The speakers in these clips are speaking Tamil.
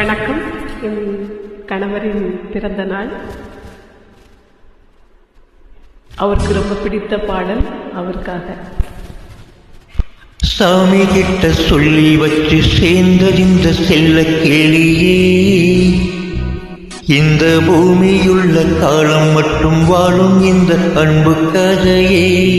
வணக்கம். என் கணவரின் பிறந்த நாள். அவருக்கு ரொம்ப பிடித்த பாடல் அவருக்காக. சாமி கிட்ட சொல்லி வச்சு சேர்ந்தறிந்த செல்ல கேளியே. இந்த பூமியுள்ள காலம் மட்டும் வாழும் இந்த அன்பு கதையே.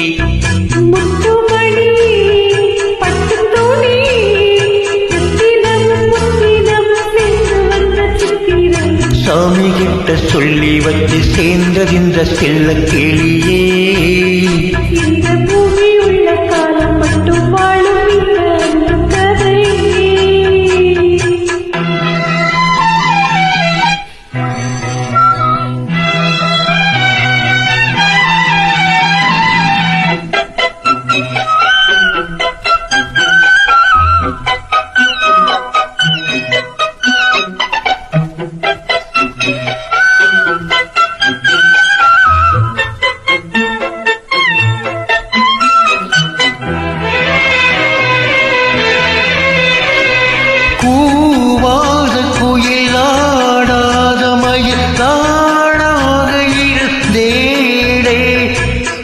கிட்ட சொல்லி வச்சு சேர்ந்ததின்ற செல்ல கேளியே. தானாக இருந்தேடே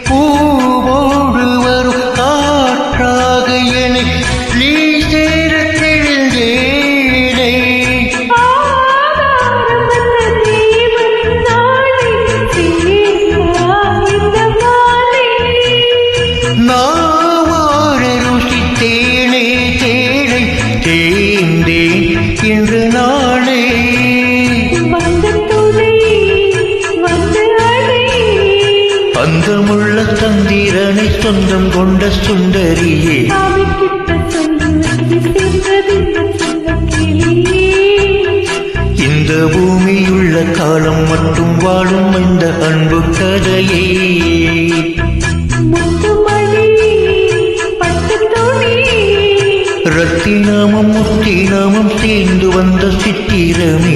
பூவோடு வரும் காற்றாக என நீ சேர மாலை நாவார ருசித்தேனே தேனை இன்று அந்தமுள்ள சந்திரனை சொந்தம் கொண்ட சுந்தரியே. இந்த பூமியுள்ள காலம் மட்டும் வாழும் இந்த அன்பு கதையே. ரத்தினமும் முத்தினமும் சேர்ந்து வந்த சித்திரமே.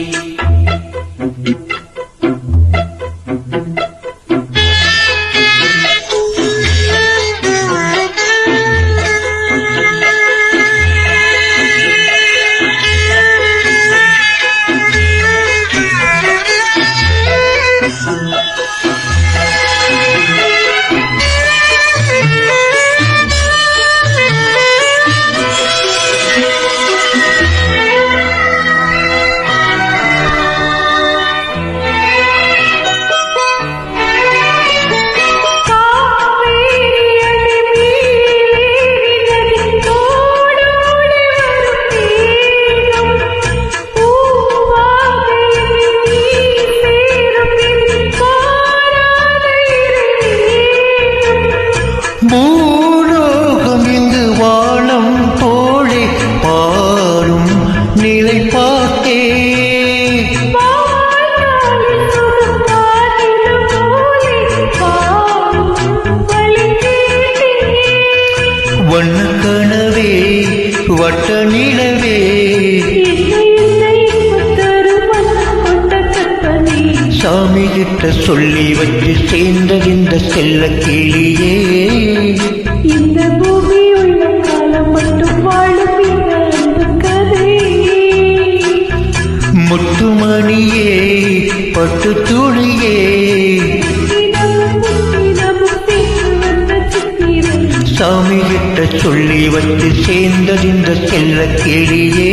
கனவே வட்ட நிலவே. சாமி கிட்ட சொல்லி வச்சு சேர்ந்தறிந்த செல்ல கிளியே. இந்த பூமி உள்ள காலம் மட்டும் இந்த முத்துமணியே பட்டு துணியே. சாமி விட்ட சொல்லி வச்சு சேர்ந்தறிந்த செல்ல கிளியே.